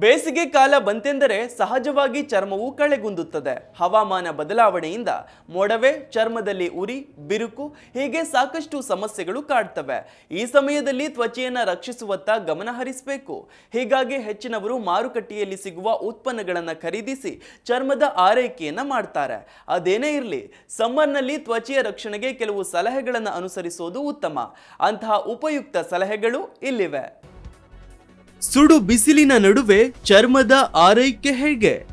ಬೇಸಿಗೆ ಕಾಲ ಬಂತೆಂದರೆ ಸಹಜವಾಗಿ ಚರ್ಮವು ಕಳೆಗುಂದುತ್ತದೆ. ಹವಾಮಾನ ಬದಲಾವಣೆಯಿಂದ ಮೊಡವೆ ಚರ್ಮದಲ್ಲಿ ಉರಿ, ಬಿರುಕು, ಹೀಗೆ ಸಾಕಷ್ಟು ಸಮಸ್ಯೆಗಳು ಕಾಡ್ತವೆ. ಈ ಸಮಯದಲ್ಲಿ ತ್ವಚೆಯನ್ನು ರಕ್ಷಿಸುವತ್ತ ಗಮನ ಹರಿಸಬೇಕು. ಹೀಗಾಗಿ ಹೆಚ್ಚಿನವರು ಮಾರುಕಟ್ಟೆಯಲ್ಲಿ ಸಿಗುವ ಉತ್ಪನ್ನಗಳನ್ನು ಖರೀದಿಸಿ ಚರ್ಮದ ಆರೈಕೆಯನ್ನು ಮಾಡ್ತಾರೆ. ಅದೇನೇ ಇರಲಿ, ಸಮ್ಮರ್ನಲ್ಲಿ ತ್ವಚೆಯ ರಕ್ಷಣೆಗೆ ಕೆಲವು ಸಲಹೆಗಳನ್ನು ಅನುಸರಿಸೋದು ಉತ್ತಮ. ಅಂತಹ ಉಪಯುಕ್ತ ಸಲಹೆಗಳು ಇಲ್ಲಿವೆ. ಸುಡು ಬಿಸಿಲಿನ ನಡುವೆ ಚರ್ಮದ ಆರೈಕೆ ಹೇಗೆ?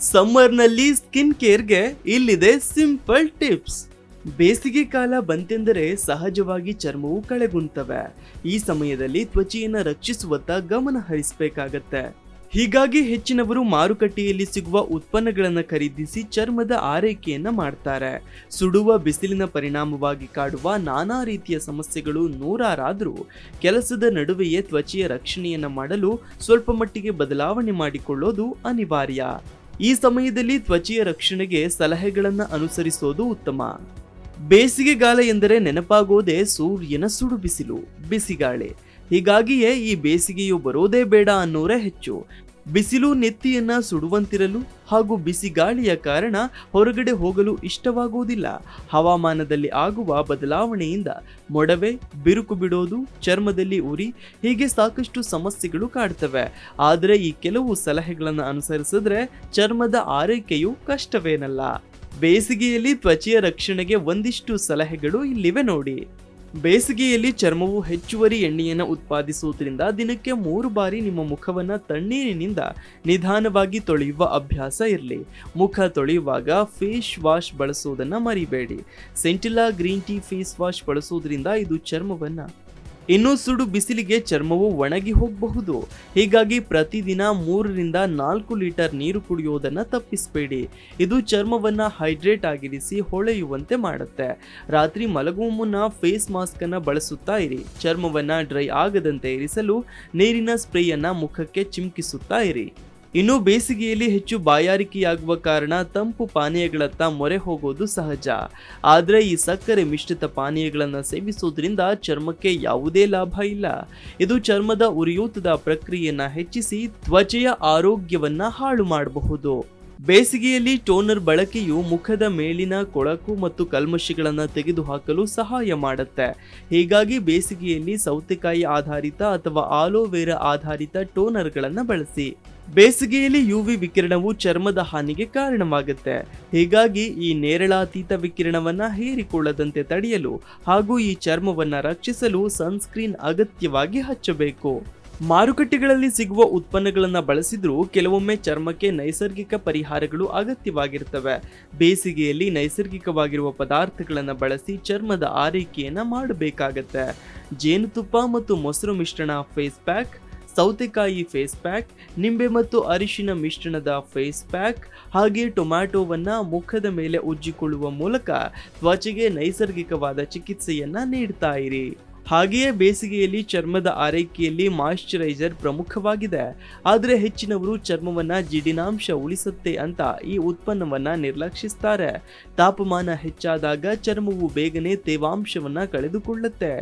ಸಮ್ಮರ್ನಲ್ಲಿ ಸ್ಕಿನ್ ಕೇರ್ಗೆ ಇಲ್ಲಿದೆ ಸಿಂಪಲ್ ಟಿಪ್ಸ್. ಬೇಸಿಗೆ ಕಾಲ ಬಂತೆಂದರೆ ಸಹಜವಾಗಿ ಚರ್ಮವು ಕಳೆಗುಂತವೆ. ಈ ಸಮಯದಲ್ಲಿ ತ್ವಚೆಯನ್ನು ರಕ್ಷಿಸುವತ್ತ ಗಮನ ಹರಿಸಬೇಕಾಗತ್ತೆ. ಹೀಗಾಗಿ ಹೆಚ್ಚಿನವರು ಮಾರುಕಟ್ಟೆಯಲ್ಲಿ ಸಿಗುವ ಉತ್ಪನ್ನಗಳನ್ನು ಖರೀದಿಸಿ ಚರ್ಮದ ಆರೈಕೆಯನ್ನು ಮಾಡ್ತಾರೆ. ಸುಡುವ ಬಿಸಿಲಿನ ಪರಿಣಾಮವಾಗಿ ಕಾಡುವ ನಾನಾ ರೀತಿಯ ಸಮಸ್ಯೆಗಳು ನೂರಾರಾದರೂ ಕೆಲಸದ ನಡುವೆಯೇ ತ್ವಚೆಯ ರಕ್ಷಣೆಯನ್ನು ಮಾಡಲು ಸ್ವಲ್ಪ ಮಟ್ಟಿಗೆ ಬದಲಾವಣೆ ಮಾಡಿಕೊಳ್ಳೋದು ಅನಿವಾರ್ಯ. ಈ ಸಮಯದಲ್ಲಿ ತ್ವಚೆಯ ರಕ್ಷಣೆಗೆ ಸಲಹೆಗಳನ್ನು ಅನುಸರಿಸೋದು ಉತ್ತಮ. ಬೇಸಿಗೆಗಾಲ ಎಂದರೆ ನೆನಪಾಗೋದೇ ಸೂರ್ಯನ ಸುಡು ಬಿಸಿಲು ಬಿಸಿಗಾಳಿ. ಹೀಗಾಗಿಯೇ ಈ ಬೇಸಿಗೆಯು ಬರೋದೇ ಬೇಡ ಅನ್ನೋರೇ ಹೆಚ್ಚು. ಬಿಸಿಲು ನೆತ್ತಿಯನ್ನ ಸುಡುವಂತಿರಲು ಹಾಗೂ ಬಿಸಿ ಗಾಳಿಯ ಕಾರಣ ಹೊರಗಡೆ ಹೋಗಲು ಇಷ್ಟವಾಗುವುದಿಲ್ಲ. ಹವಾಮಾನದಲ್ಲಿ ಆಗುವ ಬದಲಾವಣೆಯಿಂದ ಮೊಡವೆ, ಬಿರುಕು ಬಿಡೋದು, ಚರ್ಮದಲ್ಲಿ ಉರಿ ಹೀಗೆ ಸಾಕಷ್ಟು ಸಮಸ್ಯೆಗಳು ಕಾಡ್ತವೆ. ಆದರೆ ಈ ಕೆಲವು ಸಲಹೆಗಳನ್ನು ಅನುಸರಿಸಿದ್ರೆ ಚರ್ಮದ ಆರೈಕೆಯು ಕಷ್ಟವೇನಲ್ಲ. ಬೇಸಿಗೆಯಲ್ಲಿ ತ್ವಚೆಯ ರಕ್ಷಣೆಗೆ ಒಂದಿಷ್ಟು ಸಲಹೆಗಳು ಇಲ್ಲಿವೆ ನೋಡಿ. ಬೇಸಿಗೆಯಲ್ಲಿ ಚರ್ಮವು ಹೆಚ್ಚುವರಿ ಎಣ್ಣೆಯನ್ನು ಉತ್ಪಾದಿಸುವುದರಿಂದ ದಿನಕ್ಕೆ ಮೂರು ಬಾರಿ ನಿಮ್ಮ ಮುಖವನ್ನು ತಣ್ಣೀರಿನಿಂದ ನಿಧಾನವಾಗಿ ತೊಳೆಯುವ ಅಭ್ಯಾಸ ಇರಲಿ. ಮುಖ ತೊಳೆಯುವಾಗ ಫೇಸ್ ವಾಶ್ ಬಳಸುವುದನ್ನು ಮರಿಬೇಡಿ. ಸೆಂಟಿಲಾ ಗ್ರೀನ್ ಟೀ ಫೇಸ್ ವಾಶ್ ಬಳಸುವುದರಿಂದ ಇದು ಚರ್ಮವನ್ನು ಇನ್ನು ಸುಡು ಬಿಸಿಲಿಗೆ ಚರ್ಮವು ಒಣಗಿ ಹೋಗಬಹುದು. ಹೀಗಾಗಿ ಪ್ರತಿದಿನ ಮೂರರಿಂದ ನಾಲ್ಕು ಲೀಟರ್ ನೀರು ಕುಡಿಯೋದನ್ನು ತಪ್ಪಿಸಬೇಡಿ. ಇದು ಚರ್ಮವನ್ನ ಹೈಡ್ರೇಟ್ ಆಗಿರಿಸಿ ಹೊಳೆಯುವಂತೆ ಮಾಡುತ್ತೆ. ರಾತ್ರಿ ಮಲಗುವ ಮುನ್ನ ಫೇಸ್ ಮಾಸ್ಕ್ ಅನ್ನು ಬಳಸುತ್ತಾ ಇರಿ. ಚರ್ಮವನ್ನ ಡ್ರೈ ಆಗದಂತೆ ಇರಿಸಲು ನೀರಿನ ಸ್ಪ್ರೇಯನ್ನ ಮುಖಕ್ಕೆ ಚಿಮುಕಿಸುತ್ತಾ ಇರಿ. ಇನ್ನು ಬೇಸಿಗೆಯಲ್ಲಿ ಹೆಚ್ಚು ಬಾಯಾರಿಕೆಯಾಗುವ ಕಾರಣ ತಂಪು ಪಾನೀಯಗಳತ್ತ ಮೊರೆ ಹೋಗೋದು ಸಹಜ. ಆದರೆ ಈ ಸಕ್ಕರೆ ಮಿಶ್ರಿತ ಪಾನೀಯಗಳನ್ನು ಸೇವಿಸುವುದರಿಂದ ಚರ್ಮಕ್ಕೆ ಯಾವುದೇ ಲಾಭ ಇಲ್ಲ. ಇದು ಚರ್ಮದ ಉರಿಯೂತದ ಪ್ರಕ್ರಿಯೆಯನ್ನು ಹೆಚ್ಚಿಸಿ ತ್ವಚೆಯ ಆರೋಗ್ಯವನ್ನು ಹಾಳು ಮಾಡಬಹುದು. ಬೇಸಿಗೆಯಲ್ಲಿ ಟೋನರ್ ಬಳಕೆಯು ಮುಖದ ಮೇಲಿನ ಕೊಳಕು ಮತ್ತು ಕಲ್ಮಶಿಗಳನ್ನು ತೆಗೆದುಹಾಕಲು ಸಹಾಯ ಮಾಡುತ್ತೆ. ಹೀಗಾಗಿ ಬೇಸಿಗೆಯಲ್ಲಿ ಸೌತೆಕಾಯಿ ಆಧಾರಿತ ಅಥವಾ ಆಲೋವೆರಾ ಆಧಾರಿತ ಟೋನರ್ಗಳನ್ನು ಬಳಸಿ. ಬೇಸಿಗೆಯಲ್ಲಿ ಯುವಿ ವಿಕಿರಣವು ಚರ್ಮದ ಹಾನಿಗೆ ಕಾರಣವಾಗುತ್ತೆ. ಹೀಗಾಗಿ ಈ ನೇರಳಾತೀತ ವಿಕಿರಣವನ್ನ ಹೀರಿಕೊಳ್ಳದಂತೆ ತಡೆಯಲು ಹಾಗೂ ಈ ಚರ್ಮವನ್ನ ರಕ್ಷಿಸಲು ಸನ್ಸ್ಕ್ರೀನ್ ಅಗತ್ಯವಾಗಿ ಹಚ್ಚಬೇಕು. ಮಾರುಕಟ್ಟೆಗಳಲ್ಲಿ ಸಿಗುವ ಉತ್ಪನ್ನಗಳನ್ನು ಬಳಸಿದ್ರೂ ಕೆಲವೊಮ್ಮೆ ಚರ್ಮಕ್ಕೆ ನೈಸರ್ಗಿಕ ಪರಿಹಾರಗಳು ಅಗತ್ಯವಾಗಿರ್ತವೆ. ಬೇಸಿಗೆಯಲ್ಲಿ ನೈಸರ್ಗಿಕವಾಗಿರುವ ಪದಾರ್ಥಗಳನ್ನು ಬಳಸಿ ಚರ್ಮದ ಆರೈಕೆಯನ್ನು ಮಾಡಬೇಕಾಗತ್ತೆ. ಜೇನುತುಪ್ಪ ಮತ್ತು ಮೊಸರು ಮಿಶ್ರಣ ಫೇಸ್ ಪ್ಯಾಕ್ ಸೌತೆಕಾಯಿ ಫೇಸ್ ಪ್ಯಾಕ್ ನಿಂಬೆ ಮತ್ತು ಅರಿಶಿನ ಮಿಶ್ರಣದ ಫೇಸ್ ಪ್ಯಾಕ್ ಹಾಗೆ ಟೊಮ್ಯಾಟೊವನ್ನ ಮುಖದ ಮೇಲೆ ಉಜ್ಜಿಕೊಳ್ಳುವ ಮೂಲಕ ತ್ವಚೆಗೆ ನೈಸರ್ಗಿಕವಾದ ಚಿಕಿತ್ಸೆಯನ್ನ ನೀಡ್ತಾ ಇರಿ. ಹಾಗೆಯೇ ಬೇಸಿಗೆಯಲ್ಲಿ ಚರ್ಮದ ಆರೈಕೆಯಲ್ಲಿ ಮಾಯಿಶ್ಚರೈಸರ್ ಪ್ರಮುಖವಾಗಿದೆ. ಆದರೆ ಹೆಚ್ಚಿನವರು ಚರ್ಮವನ್ನು ಜಿಡಿನಾಂಶ ಉಳಿಸುತ್ತೆ ಅಂತ ಈ ಉತ್ಪನ್ನವನ್ನು ನಿರ್ಲಕ್ಷಿಸ್ತಾರೆ. ತಾಪಮಾನ ಹೆಚ್ಚಾದಾಗ ಚರ್ಮವು ಬೇಗನೆ ತೇವಾಂಶವನ್ನು ಕಳೆದುಕೊಳ್ಳುತ್ತೆ.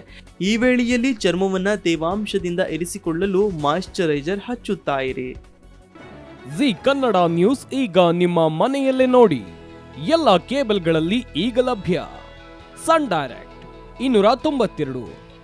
ಈ ವೇಳೆಯಲ್ಲಿ ಚರ್ಮವನ್ನು ತೇವಾಂಶದಿಂದ ಇರಿಸಿಕೊಳ್ಳಲು ಮಾಯಿಶ್ಚರೈಸರ್ ಹಚ್ಚುತ್ತಾ ಇರಿ ಜಿ ಕನ್ನಡ ನ್ಯೂಸ್ ಈಗ ನಿಮ್ಮ ಮನೆಯಲ್ಲೇ ನೋಡಿ. ಎಲ್ಲ ಕೇಬಲ್ಗಳಲ್ಲಿ ಈಗ ಲಭ್ಯ. ಸನ್ ಡೈರೆಕ್ಟ್, ಇನ್ನೂರ ತೊಂಬತ್ತೆರಡು.